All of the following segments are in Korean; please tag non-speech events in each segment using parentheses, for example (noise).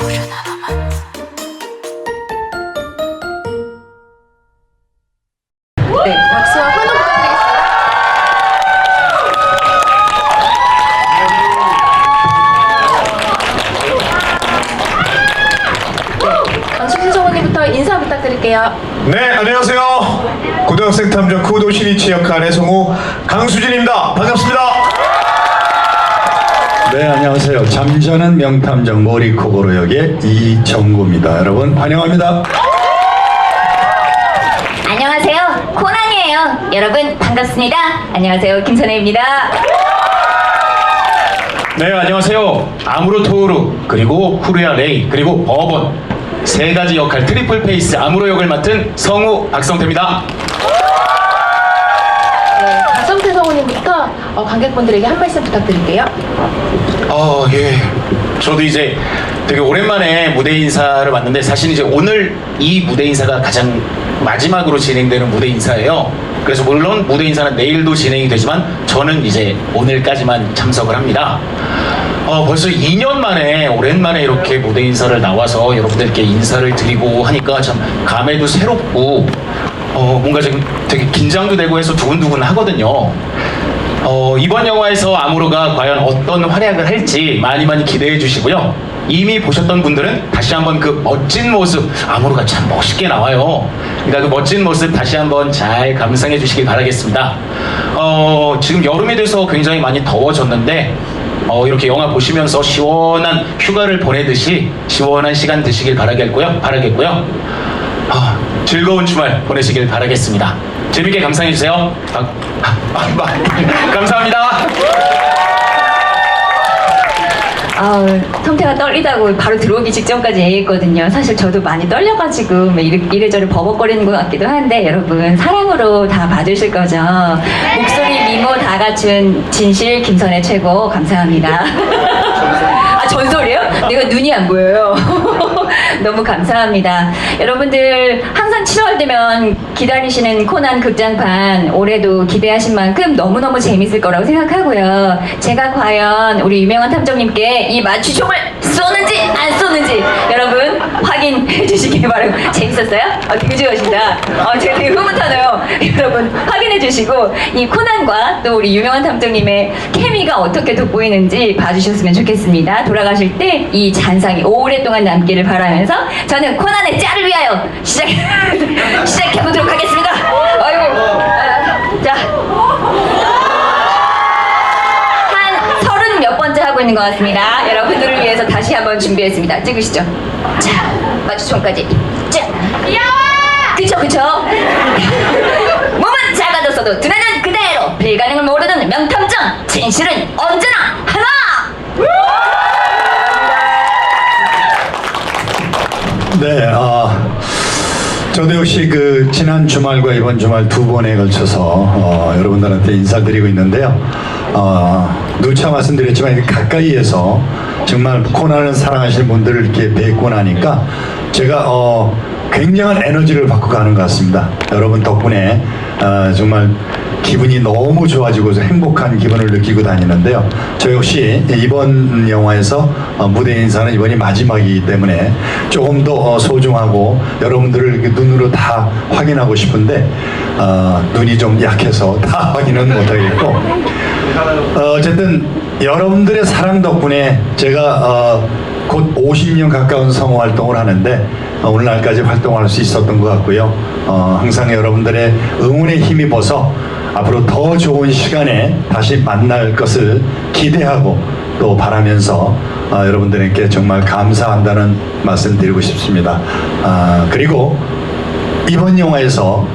네, 환호 부탁드리겠습니다. 네. 네, 안녕하세요. 고등학생 탐정 구도 신이치 역할의 성우 강수진입니다. 반갑습니다. 네, 안녕하세요. 잠자는 명탐정 머리코고로 역의 이정구입니다. 여러분 환영합니다. 안녕하세요. 코난이에요. 여러분 반갑습니다. 안녕하세요. 김선혜입니다. 네 안녕하세요 아무로 토우루 그리고 후르야 레이 그리고 버번 세 가지 역할 트리플 페이스 아무로 역을 맡은 성우 박성태입니다 네, 성우님부터 어, 관객분들에게 한 말씀 부탁드릴게요. 어 예 저도 이제 되게 오랜만에 무대 인사를 왔는데 사실 이제 오늘 이 무대 인사가 가장 마지막으로 진행되는 무대 인사예요 그래서 물론 무대 인사는 내일도 진행이 되지만 저는 이제 오늘까지만 참석을 합니다 어, 벌써 2년 만에 오랜만에 이렇게 무대 인사를 나와서 여러분들께 인사를 드리고 하니까 참 감회도 새롭고 어, 뭔가 지금 되게 긴장도 되고 해서 두근두근 하거든요. 어, 이번 영화에서 아무로가 과연 어떤 활약을 할지 많이 많이 기대해 주시고요. 이미 보셨던 분들은 다시 한번 그 멋진 모습, 아무로가 참 멋있게 나와요. 그러니까 그 멋진 모습 다시 한번 잘 감상해 주시길 바라겠습니다. 어, 지금 여름이 돼서 굉장히 많이 더워졌는데 어, 이렇게 영화 보시면서 시원한 휴가를 보내듯이 시원한 시간 되시길 바라겠고요. 바라겠고요. 아, 즐거운 주말 보내시길 바라겠습니다. 재밌게 감상해 주세요. 아, 아, 아, 아, 감사합니다. 아, 성태가 떨리다고 바로 들어오기 직전까지 얘기했거든요. 사실 저도 많이 떨려가지고 뭐 이래, 이래저래 버벅거리는 것 같기도 한데 여러분 사랑으로 다 봐주실 거죠. 목소리 미모 다 갖춘 진실 김선의 최고 감사합니다. 아 전설이에요? 내가 눈이 안 보여요. (laughs) 너무 감사합니다. 여러분들 항상 7월 되면 기다리시는 코난 극장판 올해도 기대하신 만큼 너무너무 재밌을 거라고 생각하고요. 제가 과연 우리 유명한 탐정님께 이 마취총을 쏘는지 안 쏘는지 여러분 확인해 주시기 재 밌었어요? 어, 되게 좋아하신다. 어, 제가 되게 흐뭇하네요. (laughs) 여러분 확인해 주시고 이 코난과 또 우리 유명한 탐정님의 케미가 어떻게 돋보이는지 봐주셨으면 좋겠습니다. 돌아가실 때 이 잔상이 오랫동안 남기를 바라면서 저는 코난의 짤을 위하여 시작 (laughs) 시작해 보도록 하겠습니다. 아이고 아, 자. 한 서른 몇 번째 하고 있는 것 같습니다. 여러분들을 위해서 다시 한번 준비했습니다. 찍으시죠. 자, 마주총까지. 자, 그쵸 그쵸. 몸은 작아졌어도 두뇌는 그대로 불가능을 모르는 명탐정 진실은 언제나 하나. 네, 아, 저도 역시 그 지난 주말과 이번 주말 두 번에 걸쳐서 어, 여러분들한테 인사드리고 있는데요. 어, 누차 말씀드렸지만 가까이에서 정말 코난을 사랑하시는 분들을 이렇게 뵙고 나니까 제가 어, 굉장한 에너지를 받고 가는 것 같습니다. 여러분 덕분에 어, 정말 기분이 너무 좋아지고 행복한 기분을 느끼고 다니는데요. 저 역시 이번 영화에서 어, 무대 인사는 이번이 마지막이기 때문에 조금 더 어, 소중하고 여러분들을 눈으로 다 확인하고 싶은데 어, 눈이 좀 약해서 (laughs) 다 확인은 못하겠고 어, 어쨌든 여러분들의 사랑 덕분에 제가 어, 곧 50년 가까운 성우 활동을 하는데 어, 오늘날까지 활동할 수 있었던 것 같고요. 어, 항상 여러분들의 응원에 힘입어서 앞으로 더 좋은 시간에 다시 만날 것을 기대하고 또 바라면서 어, 여러분들에게 정말 감사한다는 말씀 드리고 싶습니다. 아, 그리고 이번 영화에서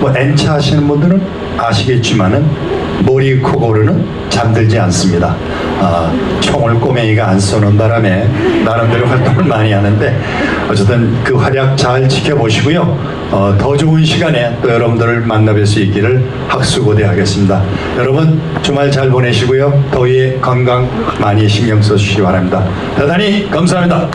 뭐 N차 하시는 분들은 아시겠지만은 머리 코고르는 잠들지 않습니다. 아, 총을 꼬맹이가 안 쏘는 바람에 나름대로 활동을 많이 하는데 어쨌든 그 활약 잘 지켜보시고요. 어, 더 좋은 시간에 또 여러분들을 만나뵐 수 있기를 학수고대하겠습니다. 여러분 주말 잘 보내시고요. 더위에 건강 많이 신경 써주시기 바랍니다. 대단히 감사합니다.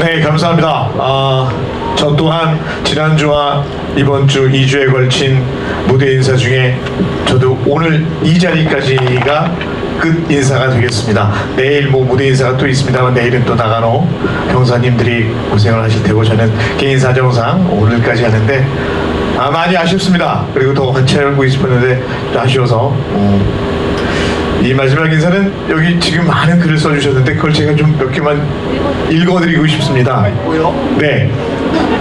네, 감사합니다. 아, 저 또한 지난주와 이번 주 2주에 걸친 무대 인사 중에 저도 오늘 이 자리까지가 끝 인사가 되겠습니다. 내일 뭐 무대 인사가 또 있습니다만 내일은 또 나가노 경사님들이 고생을 하실 테고 저는 개인 사정상 오늘까지 하는데 아, 많이 아쉽습니다. 그리고 더 같이 하고 싶었는데 좀 아쉬워서 어, 이 마지막 인사는 여기 지금 많은 글을 써주셨는데 그걸 제가 좀 몇 개만 읽어드리고 싶습니다. 네.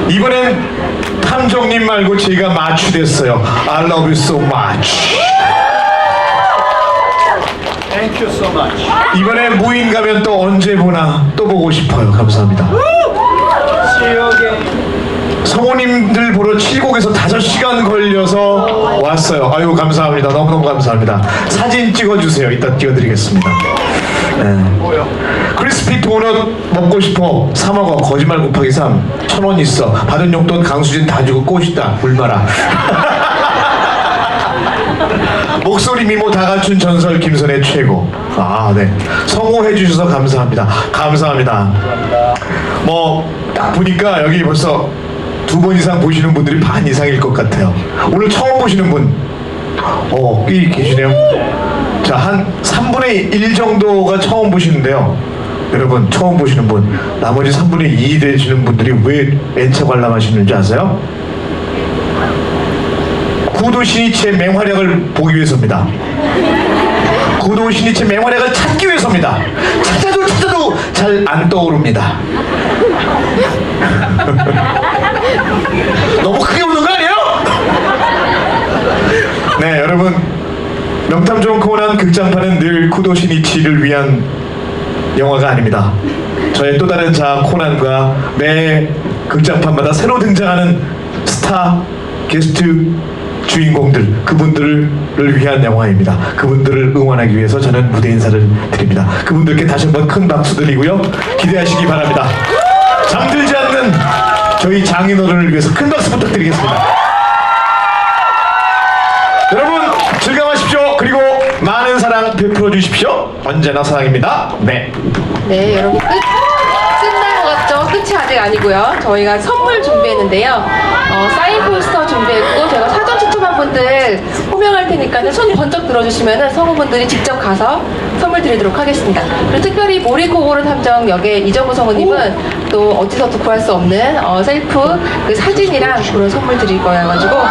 이번엔 탐정님 말고 제가 마취됐어요. I love you so much. Thank you so much. 이번에 무인 가면 또 언제 보나 또 보고 싶어요. 감사합니다. See you again. 성우님들 보러 칠곡에서 5시간 걸려서 왔어요. 아유 감사합니다. 너무너무 감사합니다. 사진 찍어주세요. 이따 띄워드리겠습니다. 네. 크리스피 도넛 먹고 싶어. 사 먹어. 거짓말 곱하기 3. 천 원 있어. 받은 용돈 강수진 다 주고 꼬시다. 굴마라. (laughs) 목소리 미모 다 갖춘 전설 김선의 최고. 아, 네. 성호해 주셔서 감사합니다. 감사합니다. 뭐, 딱 보니까 여기 벌써 두 번 이상 보시는 분들이 반 이상일 것 같아요. 오늘 처음 보시는 분, 어, 꽤 계시네요. 자, 한 3분의 1 정도가 처음 보시는데요. 여러분, 처음 보시는 분, 나머지 3분의 2 되시는 분들이 왜 엔차 관람하시는지 아세요? 구도 신이치의 맹활약을 보기 위해서입니다. 구도 신이치의 맹활약을 찾기 위해서입니다. 찾아도 찾아도 잘 안 떠오릅니다. (laughs) 너무 크게 웃는 거 아니에요? 네, 여러분. 명탐정 코난 극장판은 늘 쿠도 신이치를 위한 영화가 아닙니다. 저의 또 다른 자 코난과 매 극장판마다 새로 등장하는 스타 게스트 주인공들 그분들을 위한 영화입니다. 그분들을 응원하기 위해서 저는 무대 인사를 드립니다. 그분들께 다시 한번 큰 박수 드리고요. 기대하시기 바랍니다. 않는 저희 장인어른을 위해서 큰 박수 부탁드리겠습니다. 여러분 즐거워하십시오. 그리고 많은 사랑 베풀어 주십시오. 언제나 사랑입니다. 네. 네, 여러분 끝 끝난 것 같죠? 끝이 아직 아니고요. 저희가 선물 준비했는데요. 어, 사인 포스터 준비했고 제가 사전 추첨한 분들 호명할 테니까는 손 번쩍 들어주시면은 성우분들이 직접 가서 선물 드리도록 하겠습니다. 그리고 특별히 모리코고르 탐정 역의 이정우 성우님은 또 어디서도 구할 수 없는 어, 셀프 그 사진이랑 그런 선물 드릴 거여가지고. 어,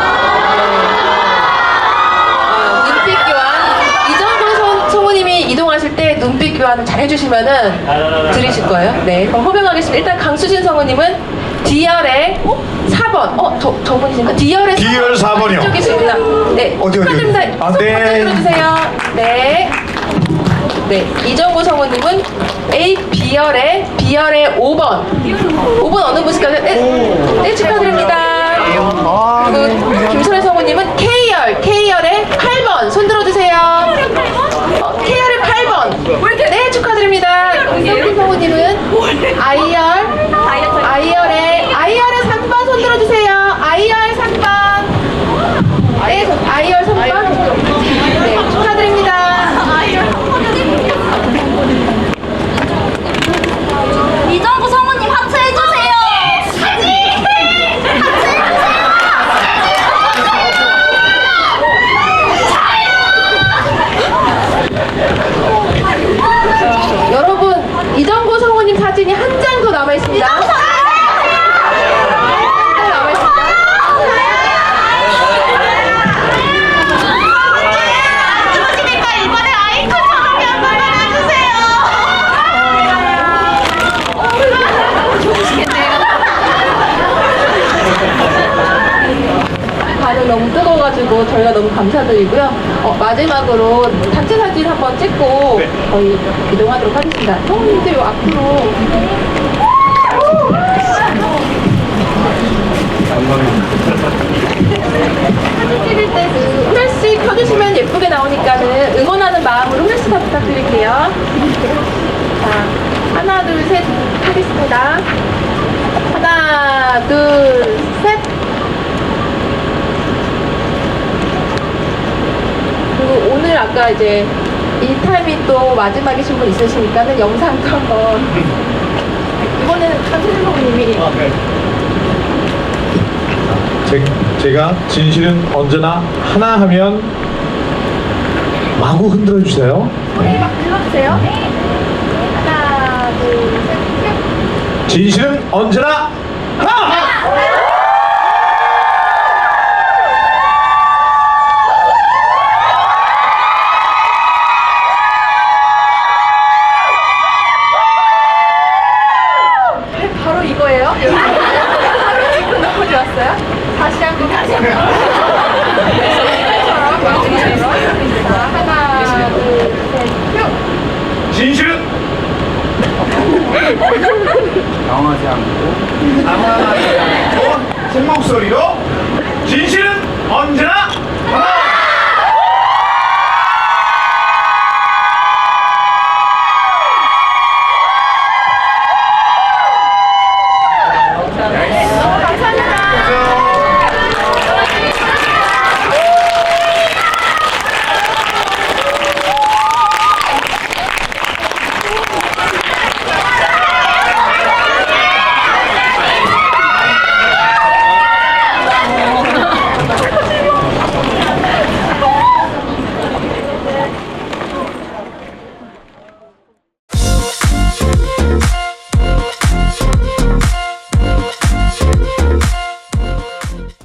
눈빛 교환 이정도 성, 성우님이 이동하실 때 눈빛 교환을 잘 해주시면은 드리실 거예요. 네, 그럼 호명하겠습니다. 일단 강수진 성우님은 D열의 4번. 어, 저 저분이신가? D열의 D열 4번 이요. 이쪽에 계십니다. 네, 어디, 어디, 어디? 축하드립니다. 아, 손 네. 번쩍 들어주세요. 네. 네, 이정구 성우님은 A B열의 B열의 5번. 5번 어느 분이실까요? 네, 네 축하드립니다. 그리고 김소래 성우님은 K열 K열의 8번 손 들어주세요. 어, K열의 8번. 네 축하드립니다. 김성kim 성우님은 I열 I열의 I열의 3번 손 들어주세요. I열 3번. 네, I열 3번. 네 축하드립니다. 이정구 성우님 하트 해주세요. 사진. 하트 해주세요. 여러분 이정구 성우님 사진이 한 장 더 남아 있습니다. 한장 남아 있습니다. 주시니까 이번에 아이콘 성우님 한번 해주세요. 반응 너무 뜨거워가지고 저희가 너무 감사드리고요. 어, 마지막으로 단체 사진 한번 찍고 저희 이동하도록 하겠습니다. 성우님들 요 앞으로 사진 찍을 때그 후레쉬 켜주시면 예쁘게 나오니까는 응원하는 마음으로 후레쉬 다 부탁드릴게요. 자, 하나, 둘, 셋 하겠습니다. 하나, 둘, 아까 이제 이 타임이 또 마지막이신 분 있으시니까는 영상도 한번 이번에는 한세진님이 아, 네. 제, 제가 진실은 언제나 하나 하면 마구 흔들어 주세요. 소리 막 질러주세요. 네. 하나, 둘, 셋, 넷. 진실은 언제나 하나! 진실은? 당황하지 않고. 아마 저 어? 어? 생목소리로? 진실은 언제나